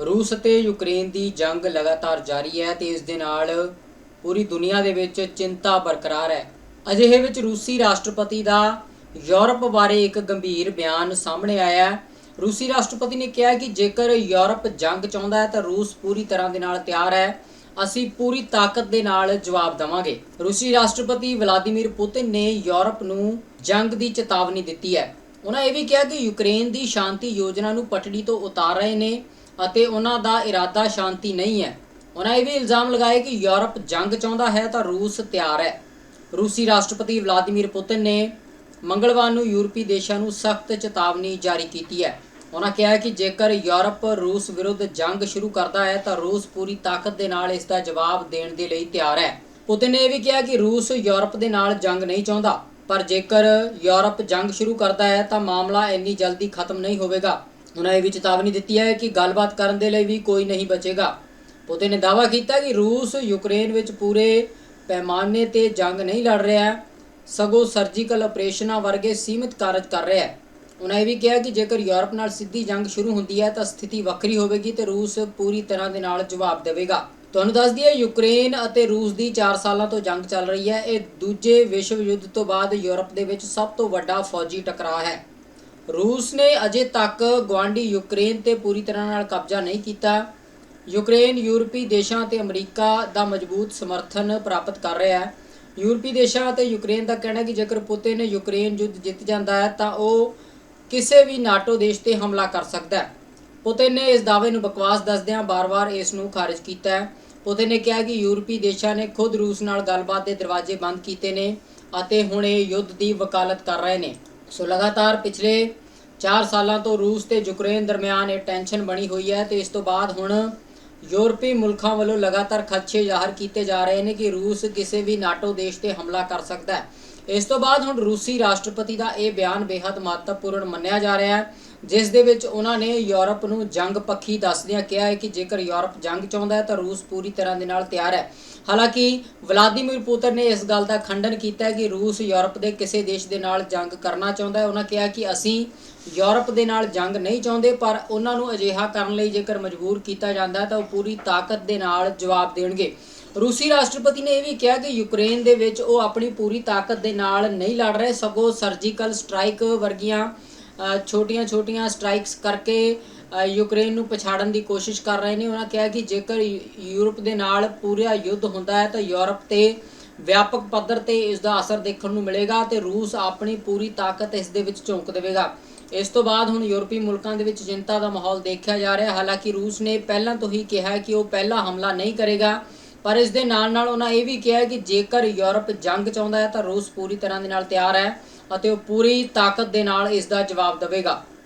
ਰੂਸ ਅਤੇ ਯੂਕਰੇਨ ਦੀ ਜੰਗ ਲਗਾਤਾਰ ਜਾਰੀ ਹੈ ਤੇ ਇਸ ਦੇ ਨਾਲ ਪੂਰੀ ਦੁਨੀਆ ਦੇ ਵਿੱਚ ਚਿੰਤਾ ਬਰਕਰਾਰ ਹੈ। ਅਜਿਹੇ ਵਿੱਚ ਰੂਸੀ ਰਾਸ਼ਟਰਪਤੀ ਦਾ ਯੂਰਪ ਬਾਰੇ ਇੱਕ ਗੰਭੀਰ ਬਿਆਨ ਸਾਹਮਣੇ ਆਇਆ ਹੈ। ਰੂਸੀ ਰਾਸ਼ਟਰਪਤੀ ਨੇ ਕਿਹਾ ਕਿ ਜੇਕਰ ਯੂਰਪ ਜੰਗ ਚਾਹੁੰਦਾ ਹੈ ਤਾਂ ਰੂਸ ਪੂਰੀ ਤਰ੍ਹਾਂ ਦੇ ਨਾਲ ਤਿਆਰ ਹੈ। ਅਸੀਂ ਪੂਰੀ ਤਾਕਤ ਦੇ ਨਾਲ ਜਵਾਬ ਦੇਵਾਂਗੇ। ਰੂਸੀ ਰਾਸ਼ਟਰਪਤੀ ਵਲਾਦੀਮੀਰ ਪੁਤਿਨ ਨੇ ਯੂਰਪ ਨੂੰ ਜੰਗ ਦੀ ਚੇਤਾਵਨੀ ਦਿੱਤੀ ਹੈ। ਉਹਨਾਂ ਇਹ ਵੀ ਕਿਹਾ ਕਿ ਯੂਕਰੇਨ ਦੀ ਸ਼ਾਂਤੀ ਯੋਜਨਾ ਨੂੰ ਪਟੜੀ ਤੋਂ ਉਤਾਰ ਰਹੇ ਨੇ। ਅਤੇ ਉਹਨਾਂ ਦਾ ਇਰਾਦਾ ਸ਼ਾਂਤੀ ਨਹੀਂ ਹੈ। ਉਹਨਾਂ ਇਹ ਵੀ ਇਲਜ਼ਾਮ ਲਗਾਏ ਕਿ ਯੂਰਪ ਜੰਗ ਚਾਹੁੰਦਾ ਹੈ ਤਾਂ ਰੂਸ ਤਿਆਰ ਹੈ। ਰੂਸੀ ਰਾਸ਼ਟਰਪਤੀ ਵਲਾਦੀਮੀਰ ਪੁਤਿਨ ਨੇ ਮੰਗਲਵਾਰ ਨੂੰ ਯੂਰਪੀ ਦੇਸ਼ਾਂ ਨੂੰ ਸਖਤ ਚੇਤਾਵਨੀ ਜਾਰੀ ਕੀਤੀ ਹੈ। ਉਹਨਾਂ ਕਿਹਾ ਕਿ ਜੇਕਰ ਯੂਰਪ ਰੂਸ ਵਿਰੁੱਧ ਜੰਗ ਸ਼ੁਰੂ ਕਰਦਾ ਹੈ ਤਾਂ ਰੂਸ ਪੂਰੀ ਤਾਕਤ ਦੇ ਨਾਲ ਇਸ ਦਾ ਜਵਾਬ ਦੇਣ ਦੇ ਲਈ ਤਿਆਰ ਹੈ। ਪੁਤਿਨ ਨੇ ਇਹ ਵੀ ਕਿਹਾ ਕਿ ਰੂਸ ਯੂਰਪ ਦੇ ਨਾਲ ਜੰਗ ਨਹੀਂ ਚਾਹੁੰਦਾ, ਪਰ ਜੇਕਰ ਯੂਰਪ ਜੰਗ ਸ਼ੁਰੂ ਕਰਦਾ ਹੈ ਤਾਂ ਮਾਮਲਾ ਇੰਨੀ ਜਲਦੀ ਖਤਮ ਨਹੀਂ ਹੋਵੇਗਾ। ਉਹਨਾਂ ਇਹ ਵੀ ਚੇਤਾਵਨੀ ਦਿੱਤੀ ਹੈ ਕਿ ਗੱਲਬਾਤ ਕਰਨ ਦੇ ਲਈ ਵੀ ਕੋਈ ਨਹੀਂ ਬਚੇਗਾ। ਪੁਤਿਨ ਨੇ ਦਾਅਵਾ ਕੀਤਾ ਕਿ ਰੂਸ, ਯੂਕਰੇਨ ਵਿੱਚ ਪੂਰੇ ਪੈਮਾਨੇ ਤੇ ਜੰਗ ਨਹੀਂ ਲੜ ਰਿਹਾ। ਹੈ ਸਗੋਂ ਸਰਜੀਕਲ ਆਪਰੇਸ਼ਨਾਂ ਵਰਗੇ ਸੀਮਿਤ ਕਾਰਜ ਕਰ ਰਿਹਾ ਹੈ। ਉਹਨਾਂ ਇਹ ਵੀ ਕਿਹਾ ਕਿ ਜੇਕਰ ਯੂਰਪ ਨਾਲ ਸਿੱਧੀ ਜੰਗ ਸ਼ੁਰੂ ਹੁੰਦੀ ਹੈ ਤਾਂ ਸਥਿਤੀ ਵੱਖਰੀ ਹੋਵੇਗੀ ਤੇ ਰੂਸ ਪੂਰੀ ਤਰ੍ਹਾਂ ਦੇ ਨਾਲ ਜਵਾਬ ਦੇਵੇਗਾ। ਤੁਹਾਨੂੰ ਦੱਸ ਦਈਏ, ਯੂਕਰੇਨ ਅਤੇ ਰੂਸ ਦੀ 4 ਸਾਲਾਂ ਤੋਂ ਜੰਗ ਚੱਲ ਰਹੀ ਹੈ। ਇਹ ਦੂਜੇ ਵਿਸ਼ਵ ਯੁੱਧ ਤੋਂ ਬਾਅਦ ਯੂਰਪ ਦੇ ਵਿੱਚ ਸਭ ਤੋਂ ਵੱਡਾ ਫੌਜੀ ਟਕਰਾਅ ਹੈ। ਰੂਸ ਨੇ ਅਜੇ ਤੱਕ ਗਵਾਂਢੀ ਯੂਕਰੇਨ ਤੇ ਪੂਰੀ ਤਰ੍ਹਾਂ ਨਾਲ ਕਬਜ਼ਾ ਨਹੀਂ ਕੀਤਾ। ਯੂਕਰੇਨ ਯੂਰਪੀ ਦੇਸ਼ਾਂ ਤੇ ਅਮਰੀਕਾ ਦਾ ਮਜ਼ਬੂਤ ਸਮਰਥਨ ਪ੍ਰਾਪਤ ਕਰ ਰਿਹਾ ਹੈ। ਯੂਰਪੀ ਦੇਸ਼ਾਂ ਅਤੇ ਯੂਕਰੇਨ ਦਾ ਕਹਿਣਾ ਹੈ ਕਿ ਜੇਕਰ ਪੁਤਿਨ ਯੂਕਰੇਨ ਯੁੱਧ ਜਿੱਤ ਜਾਂਦਾ ਹੈ ਤਾਂ ਉਹ ਕਿਸੇ ਵੀ ਨਾਟੋ ਦੇਸ਼ ਤੇ ਹਮਲਾ ਕਰ ਸਕਦਾ ਹੈ। ਪੁਤਿਨ ਨੇ ਇਸ ਦਾਅਵੇ ਨੂੰ ਬਕਵਾਸ ਦੱਸਦਿਆਂ ਬਾਰ-ਬਾਰ ਇਸ ਨੂੰ ਖਾਰਜ ਕੀਤਾ ਹੈ। ਪੁਤਿਨ ਨੇ ਕਿਹਾ ਕਿ ਯੂਰਪੀ ਦੇਸ਼ਾਂ ਨੇ ਖੁਦ ਰੂਸ ਨਾਲ ਗੱਲਬਾਤ ਦੇ ਦਰਵਾਜ਼ੇ ਬੰਦ ਕੀਤੇ ਨੇ ਅਤੇ ਹੁਣ ਇਹ ਯੁੱਧ ਦੀ ਵਕਾਲਤ ਕਰ ਰਹੇ ਨੇ। ਸੋ ਲਗਾਤਾਰ ਪਿਛਲੇ 4 ਸਾਲਾਂ ਤੋਂ ਰੂਸ ਤੇ ਯੂਕਰੇਨ ਦਰਮਿਆਨ ਇਹ ਟੈਨਸ਼ਨ ਬਣੀ ਹੋਈ ਹੈ ਤੇ ਇਸ ਤੋਂ ਬਾਅਦ ਹੁਣ ਯੂਰਪੀ ਮੁਲਕਾਂ ਵੱਲੋਂ ਲਗਾਤਾਰ ਖਦਸ਼ੇ ਜ਼ਾਹਰ ਕੀਤੇ ਜਾ ਰਹੇ ਨੇ ਕਿ ਰੂਸ ਕਿਸੇ ਵੀ ਨਾਟੋ ਦੇਸ਼ ਤੇ ਹਮਲਾ ਕਰ ਸਕਦਾ ਹੈ। ਇਸ ਤੋਂ ਬਾਅਦ ਹੁਣ ਰੂਸੀ ਰਾਸ਼ਟਰਪਤੀ ਦਾ ਇਹ ਬਿਆਨ ਬੇहद ਮਹੱਤਵਪੂਰਨ ਮੰਨਿਆ ਜਾ ਰਿਹਾ ਹੈ ਜਿਸ ਦੇ ਵਿੱਚ ਉਹਨਾਂ ਨੇ ਯੂਰਪ ਨੂੰ ਜੰਗ ਪੱਖੀ ਦੱਸਦਿਆਂ ਕਿਹਾ ਹੈ ਕਿ ਜੇਕਰ ਯੂਰਪ ਜੰਗ ਚਾਹੁੰਦਾ ਹੈ ਤਾਂ ਰੂਸ ਪੂਰੀ ਤਰ੍ਹਾਂ ਦੇ ਨਾਲ ਤਿਆਰ ਹੈ। ਹਾਲਾਂਕਿ ਵਲਾਦੀਮੀਰ ਪੁਤਿਨ ਨੇ ਇਸ ਗੱਲ ਦਾ ਖੰਡਨ ਕੀਤਾ ਹੈ ਕਿ ਰੂਸ ਯੂਰਪ ਦੇ ਕਿਸੇ ਦੇਸ਼ ਦੇ ਨਾਲ ਜੰਗ ਕਰਨਾ ਚਾਹੁੰਦਾ ਹੈ। ਉਹਨਾਂ ਕਿਹਾ ਕਿ ਅਸੀਂ ਯੂਰਪ ਦੇ ਨਾਲ ਜੰਗ ਨਹੀਂ ਚਾਹੁੰਦੇ, ਪਰ ਉਹਨਾਂ ਨੂੰ ਅਜਿਹਾ ਕਰਨ ਲਈ ਜੇਕਰ ਮਜਬੂਰ ਕੀਤਾ ਜਾਂਦਾ ਹੈ ਤਾਂ ਉਹ ਪੂਰੀ ਤਾਕਤ ਦੇ ਨਾਲ ਜਵਾਬ ਦੇਣਗੇ। ਰੂਸੀ ਰਾਸ਼ਟਰਪਤੀ ਨੇ ਇਹ ਵੀ ਕਿਹਾ ਕਿ ਯੂਕਰੇਨ ਦੇ ਵਿੱਚ ਉਹ ਆਪਣੀ ਪੂਰੀ ਤਾਕਤ ਦੇ ਨਾਲ ਨਹੀਂ ਲੜ ਰਹੇ। ਸਗੋਂ ਸਰਜੀਕਲ ਸਟ੍ਰਾਈਕ ਵਰਗੀਆਂ ਛੋਟੀਆਂ-ਛੋਟੀਆਂ ਸਟ੍ਰਾਈਕਸ ਕਰਕੇ ਯੂਕਰੇਨ ਨੂੰ ਪਛਾੜਨ ਦੀ ਕੋਸ਼ਿਸ਼ ਕਰ ਰਹੇ ਨੇ। ਉਹਨਾਂ ਕਿਹਾ ਕਿ ਜੇਕਰ ਯੂ- ਯੂਰਪ ਦੇ ਨਾਲ ਪੂਰਾ ਯੁੱਧ ਹੁੰਦਾ ਹੈ, ਤਾਂ ਯੂਰਪ ਤੇ ਵਿਆਪਕ ਪੱਧਰ ਤੇ ਇਸ ਦਾ ਅਸਰ ਦੇਖਣ ਨੂੰ ਮਿਲੇਗਾ ਤੇ ਰੂਸ ਆਪਣੀ ਪੂਰੀ ਤਾਕਤ ਇਸ ਦੇ ਵਿੱਚ ਝੋਂਕ ਦੇਵੇਗਾ। ਇਸ ਤੋਂ ਬਾਅਦ ਹੁਣ ਯੂਰਪੀ ਮੁਲਕਾਂ ਦੇ ਵਿੱਚ ਚਿੰਤਾ ਦਾ ਮਾਹੌਲ ਦੇਖਿਆ ਜਾ ਰਿਹਾ ਹਾਲਾਂਕਿ ਰੂਸ ਨੇ ਪਹਿਲਾਂ ਤੋਂ ਹੀ ਕਿਹਾ ਕਿ ਉਹ ਪਹਿਲਾ ਹਮਲਾ ਨਹੀਂ ਕਰੇਗਾ। ਪਰ ਇਸ ਦੇ ਨਾਲ ਨਾਲ ਉਹਨਾਂ ਇਹ ਵੀ ਕਿਹਾ ਕਿ ਜੇਕਰ ਯੂਰਪ ਜੰਗ ਚਾਹੁੰਦਾ ਹੈ ਤਾਂ ਰੂਸ ਪੂਰੀ ਤਰ੍ਹਾਂ ਦੇ ਨਾਲ ਤਿਆਰ ਹੈ ਅਤੇ ਉਹ ਪੂਰੀ ਤਾਕਤ ਦੇ ਨਾਲ ਇਸ ਦਾ ਜਵਾਬ ਦੇਵੇਗਾ।